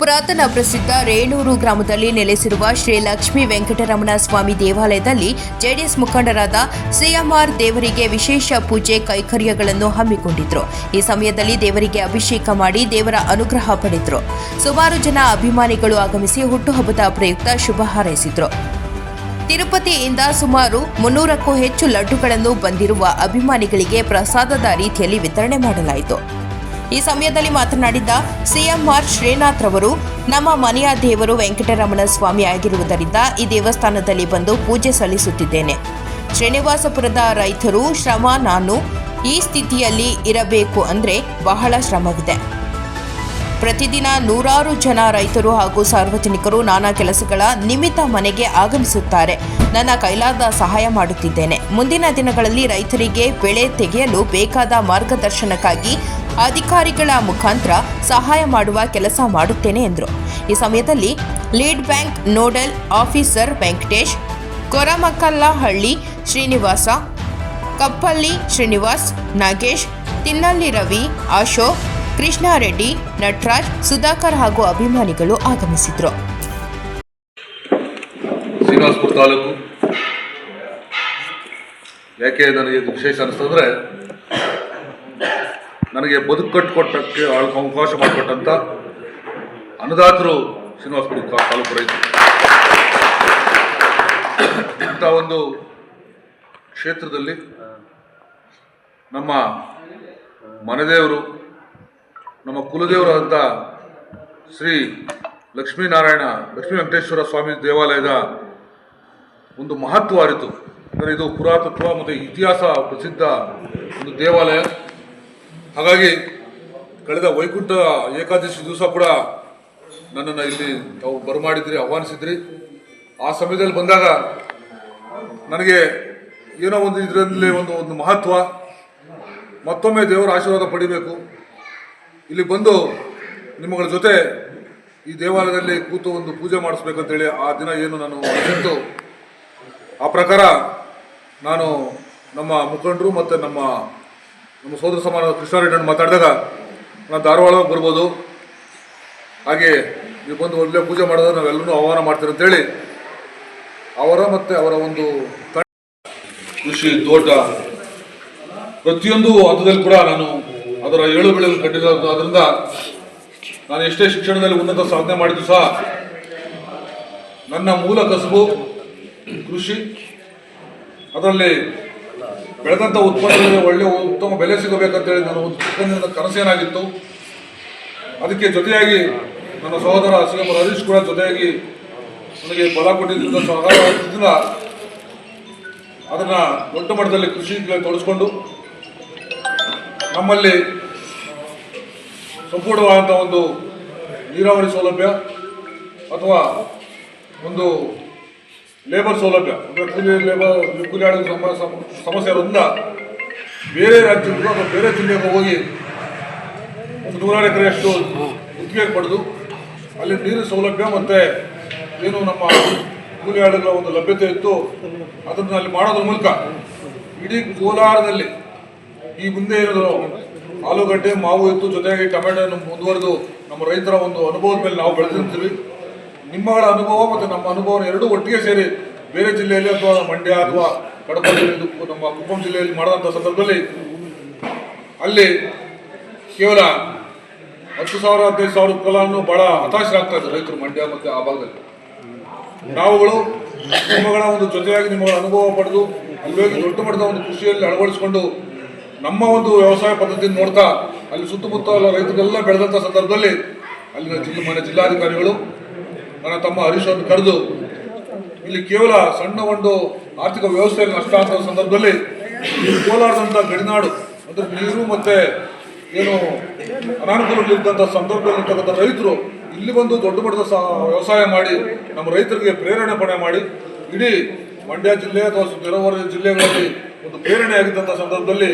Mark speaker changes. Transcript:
Speaker 1: ಪುರಾತನ ಪ್ರಸಿದ್ಧ ರೇಣೂರು ಗ್ರಾಮದಲ್ಲಿ ನೆಲೆಸಿರುವ ಶ್ರೀ ಲಕ್ಷ್ಮೀ ವೆಂಕಟರಮಣ ಸ್ವಾಮಿ ದೇವಾಲಯದಲ್ಲಿ ಜೆಡಿಎಸ್ ಮುಖಂಡರಾದ ಸಿಎಂಆರ್ ದೇವರಿಗೆ ವಿಶೇಷ ಪೂಜೆ ಕೈಕರ್ಯಗಳನ್ನು ಹಮ್ಮಿಕೊಂಡಿದ್ರು. ಈ ಸಮಯದಲ್ಲಿ ದೇವರಿಗೆ ಅಭಿಷೇಕ ಮಾಡಿ ದೇವರ ಅನುಗ್ರಹ ಪಡೆದರು. ಸುಮಾರು ಜನ ಅಭಿಮಾನಿಗಳು ಆಗಮಿಸಿ ಹುಟ್ಟುಹಬ್ಬದ ಪ್ರಯುಕ್ತ ಶುಭ ಹಾರೈಸಿದ್ರು. ತಿರುಪತಿಯಿಂದ ಸುಮಾರು ಮುನ್ನೂರಕ್ಕೂ ಹೆಚ್ಚು ಲಡ್ಡುಗಳನ್ನು ಬಂದಿರುವ ಅಭಿಮಾನಿಗಳಿಗೆ ಪ್ರಸಾದದ ರೀತಿಯಲ್ಲಿ ವಿತರಣೆ ಮಾಡಲಾಯಿತು. ಈ ಸಮಯದಲ್ಲಿ ಮಾತನಾಡಿದ ಸಿಎಂಆರ್ ಶ್ರೀನಾಥ್ ರವರು, ನಮ್ಮ ಮನೆಯ ದೇವರು ವೆಂಕಟರಮಣ ಸ್ವಾಮಿ ಆಗಿರುವುದರಿಂದ ಈ ದೇವಸ್ಥಾನದಲ್ಲಿ ಬಂದು ಪೂಜೆ ಸಲ್ಲಿಸುತ್ತಿದ್ದೇನೆ. ಶ್ರೀನಿವಾಸಪುರದ ರೈತರು ಶ್ರಮ, ನಾನು ಈ ಸ್ಥಿತಿಯಲ್ಲಿ ಇರಬೇಕು ಅಂದರೆ ಬಹಳ ಶ್ರಮವಿದೆ. ಪ್ರತಿದಿನ ನೂರಾರು ಜನ ರೈತರು ಹಾಗೂ ಸಾರ್ವಜನಿಕರು ನಾನಾ ಕೆಲಸಗಳ ನಿಮಿತ್ತ ಮನೆಗೆ ಆಗಮಿಸುತ್ತಾರೆ. ನನ್ನ ಕೈಲಾದ ಸಹಾಯ ಮಾಡುತ್ತಿದ್ದೇನೆ. ಮುಂದಿನ ದಿನಗಳಲ್ಲಿ ರೈತರಿಗೆ ಬೆಳೆ ತೆಗೆಯಲು ಬೇಕಾದ ಮಾರ್ಗದರ್ಶನಕ್ಕಾಗಿ ಅಧಿಕಾರಿಗಳ ಮುಖಾಂತರ ಸಹಾಯ ಮಾಡುವ ಕೆಲಸ ಮಾಡುತ್ತೇನೆ ಎಂದರು. ಈ ಸಮಯದಲ್ಲಿ lead bank nodal officer Venkatesh, Koramakallahalli Srinivasa, Kappalli Srinivas, Nagesh, Tinnalli Ravi, Ashok, Krishnareddy, Nataraj, Sudhakar ಹಾಗೂ ಅಭಿಮಾನಿಗಳು ಆಗಮಿಸಿದರು
Speaker 2: ತಾಲೂಕು. ಯಾಕೆ ನನಗೆ ವಿಶೇಷ ಅನಿಸ್ತಂದ್ರೆ ನನಗೆ ಬದುಕು ಕಟ್ಟಿಕೊಟ್ಟಕ್ಕೆ ಅವಕಾಶ ಮಾಡಿಕೊಟ್ಟಂಥ ಅನ್ನದಾತರು ಶ್ರೀನಿವಾಸಪುರ ತಾಲೂಕು ರೈತರು. ಇಂಥ ಒಂದು ಕ್ಷೇತ್ರದಲ್ಲಿ ನಮ್ಮ ಮನೆದೇವರು, ನಮ್ಮ ಕುಲದೇವರಾದಂಥ ಶ್ರೀ ಲಕ್ಷ್ಮೀನಾರಾಯಣ ಲಕ್ಷ್ಮೀ ವೆಂಕಟೇಶ್ವರ ಸ್ವಾಮಿ ದೇವಾಲಯದ ಒಂದು ಮಹತ್ವ ಅರಿತು. ಅಂದರೆ ಇದು ಪುರಾತತ್ವ ಮತ್ತು ಇತಿಹಾಸ ಪ್ರಸಿದ್ಧ ಒಂದು ದೇವಾಲಯ. ಹಾಗಾಗಿ ಕಳೆದ ವೈಕುಂಠ ಏಕಾದಶಿ ದಿವಸ ಕೂಡ ನನ್ನನ್ನು ಇಲ್ಲಿ ತಾವು ಬರಮಾಡಿದ್ರಿ, ಆಹ್ವಾನಿಸಿದ್ರಿ. ಆ ಸಮಯದಲ್ಲಿ ಬಂದಾಗ ನನಗೆ ಏನೋ ಒಂದು ಇದರಲ್ಲಿ ಒಂದು ಒಂದು ಮಹತ್ವ. ಮತ್ತೊಮ್ಮೆ ದೇವರ ಆಶೀರ್ವಾದ ಪಡಿಬೇಕು. ಇಲ್ಲಿ ಬಂದು ನಿಮ್ಮಗಳ ಜೊತೆ ಈ ದೇವಾಲಯದಲ್ಲಿ ಕೂತು ಒಂದು ಪೂಜೆ ಮಾಡಿಸ್ಬೇಕಂತೇಳಿ ಆ ದಿನ ಏನು ನಾನು ಹೇಳ್ತು ಆ ಪ್ರಕಾರ ನಾನು ನಮ್ಮ ಮುಖಂಡರು ಮತ್ತು ನಮ್ಮ ನಮ್ಮ ಸೋದರ ಸಮಾನ ಕೃಷ್ಣಾರೆಡ್ಡಿ ಮಾತಾಡಿದಾಗ ನಾನು ಧಾರವಾಡ ಬರ್ಬೋದು. ಹಾಗೆ ನೀವು ಬಂದು ಒಳ್ಳೆ ಪೂಜೆ ಮಾಡಿದ್ರೆ ನಾವೆಲ್ಲರೂ ಆಹ್ವಾನ ಮಾಡ್ತೀರಿ ಅಂತೇಳಿ ಅವರ ಮತ್ತು ಅವರ ಒಂದು ಕೃಷಿ ತೋಟ ಪ್ರತಿಯೊಂದು ಹಂತದಲ್ಲಿ ಕೂಡ ನಾನು ಅದರ ಏಳು ಬೆಳೆಗಳು ಕಟ್ಟಿರೋದ್ರಿಂದ ನಾನು ಎಷ್ಟೇ ಶಿಕ್ಷಣದಲ್ಲಿ ಉನ್ನತ ಸಾಧನೆ ಮಾಡಿದ್ರು ಸಹ ನನ್ನ ಮೂಲ ಕಸುಬು ಕೃಷಿ. ಅದರಲ್ಲಿ ಬೆಳೆದಂಥ ಉತ್ಪನ್ನಗಳಿಗೆ ಒಳ್ಳೆ ಉತ್ತಮ ಬೆಲೆ ಸಿಗಬೇಕಂತೇಳಿ ನನ್ನ ಉತ್ಪನ್ನದ ಕನಸೇನಾಗಿತ್ತು ಅದಕ್ಕೆ ಜೊತೆಯಾಗಿ ನನ್ನ ಸಹೋದರ ಸಿ ಎಂ ಹರೀಶ್ ಕೂಡ ಜೊತೆಯಾಗಿ ನನಗೆ ಬಲ ಕೊಟ್ಟಿದ್ದರಿಂದ ಸಹಕಾರ ಆಗಿದ್ದರಿಂದ ಅದನ್ನ ದೊಡ್ಡ ಮಟ್ಟದಲ್ಲಿ ಕೃಷಿ ತೊಡಸ್ಕೊಂಡು ನಮ್ಮಲ್ಲಿ ಸಂಪೂರ್ಣವಾದಂಥ ಒಂದು ನೀರಾವರಿ ಸೌಲಭ್ಯ ಅಥವಾ ಒಂದು ಲೇಬರ್ ಸೌಲಭ್ಯ. ಅಂದರೆ ಕೂಲಿ ಲೇಬರ್ ಕೂಲಿ ಆಡಿದ ಸಮ ಸಮ- ಸಮಸ್ಯೆ ಇರೋದ್ರಿಂದ ಬೇರೆ ರಾಜ್ಯಗಳು ಅಥವಾ ಬೇರೆ ಜಿಲ್ಲೆಗೆ ಹೋಗಿ ಒಂದು ನೂರಾರು ಎಕರೆಯಷ್ಟು ಗುತ್ತಿಗೆ ಪಡೆದು ಅಲ್ಲಿ ನೀರಿನ ಸೌಲಭ್ಯ ಮತ್ತು ಏನು ನಮ್ಮ ಕೂಲಿ ಆಡಿದ ಒಂದು ಲಭ್ಯತೆ ಇತ್ತು, ಅದನ್ನು ಅಲ್ಲಿ ಮಾಡೋದ್ರ ಮೂಲಕ ಇಡೀ ಕೋಲಾರದಲ್ಲಿ ಈ ಮುಂದೆ ಏನು ಆಲೂಗಡ್ಡೆ, ಮಾವು ಇತ್ತು, ಜೊತೆಗೆ ಟೊಮೆಟೊ ಮುಂದುವರೆದು ನಮ್ಮ ರೈತರ ಒಂದು ಅನುಭವದ ಮೇಲೆ ನಾವು ಬೆಳೆದಿರ್ತೀವಿ. ನಿಮ್ಮಗಳ ಅನುಭವ ಮತ್ತು ನಮ್ಮ ಅನುಭವ ಎರಡೂ ಒಟ್ಟಿಗೆ ಸೇರಿ ಬೇರೆ ಜಿಲ್ಲೆಯಲ್ಲಿ ಅಥವಾ ಮಂಡ್ಯ ಅಥವಾ ಕಡಪ ನಮ್ಮ ಕುಪ್ಪಂ ಜಿಲ್ಲೆಯಲ್ಲಿ ಮಾಡಿದಂಥ ಸಂದರ್ಭದಲ್ಲಿ ಅಲ್ಲಿ ಕೇವಲ ಹತ್ತು ಸಾವಿರ, ಹದಿನೈದು ಸಾವಿರ ಫಲಾನು ಬಹಳ ಹತಾಶರಾಗ್ತಾ ಇದ್ದಾರೆ ರೈತರು ಮಂಡ್ಯ ಮತ್ತು ಆ ಭಾಗದಲ್ಲಿ. ನಾವುಗಳು ನಿಮ್ಮಗಳ ಒಂದು ಜೊತೆಯಾಗಿ ನಿಮ್ಮಗಳ ಅನುಭವ ಪಡೆದು ಅಲ್ಲಿ ದೊಡ್ಡ ಮಟ್ಟದ ಒಂದು ಕೃಷಿಯಲ್ಲಿ ಅಳವಡಿಸಿಕೊಂಡು ನಮ್ಮ ಒಂದು ವ್ಯವಸಾಯ ಪದ್ಧತಿಯನ್ನು ನೋಡ್ತಾ ಅಲ್ಲಿ ಸುತ್ತಮುತ್ತ ರೈತರೆಲ್ಲ ಬೆಳೆದಂಥ ಸಂದರ್ಭದಲ್ಲಿ ಅಲ್ಲಿನ ಜಿಲ್ಲೆ ಮನೆ ಜಿಲ್ಲಾಧಿಕಾರಿಗಳು ನನ್ನ ತಮ್ಮ ಹರೀಶ್ ಕರೆದು, ಇಲ್ಲಿ ಕೇವಲ ಸಣ್ಣ ಒಂದು ಆರ್ಥಿಕ ವ್ಯವಸ್ಥೆ ನಷ್ಟ ಆಗ್ತ ಸಂದರ್ಭದಲ್ಲಿ ಕೋಲಾರದಂಥ ಗಡಿನಾಡು, ಅಂದ್ರೆ ನೀರು ಮತ್ತೆ ಏನು ಅನಾನುಕೂಲಗಳಿದ್ದಂಥ ಸಂದರ್ಭದಲ್ಲಿ ಇರ್ತಕ್ಕಂಥ ರೈತರು ಇಲ್ಲಿ ಬಂದು ದೊಡ್ಡ ಮಟ್ಟದ ವ್ಯವಸಾಯ ಮಾಡಿ, ನಮ್ಮ ರೈತರಿಗೆ ಪ್ರೇರಣೆ ಪಡೆ ಮಾಡಿ, ಇಡೀ ಮಂಡ್ಯ ಜಿಲ್ಲೆ ಅಥವಾ ನೆರವರ ಜಿಲ್ಲೆಗಳಲ್ಲಿ ಒಂದು ಪ್ರೇರಣೆ ಆಗಿದ್ದಂಥ ಸಂದರ್ಭದಲ್ಲಿ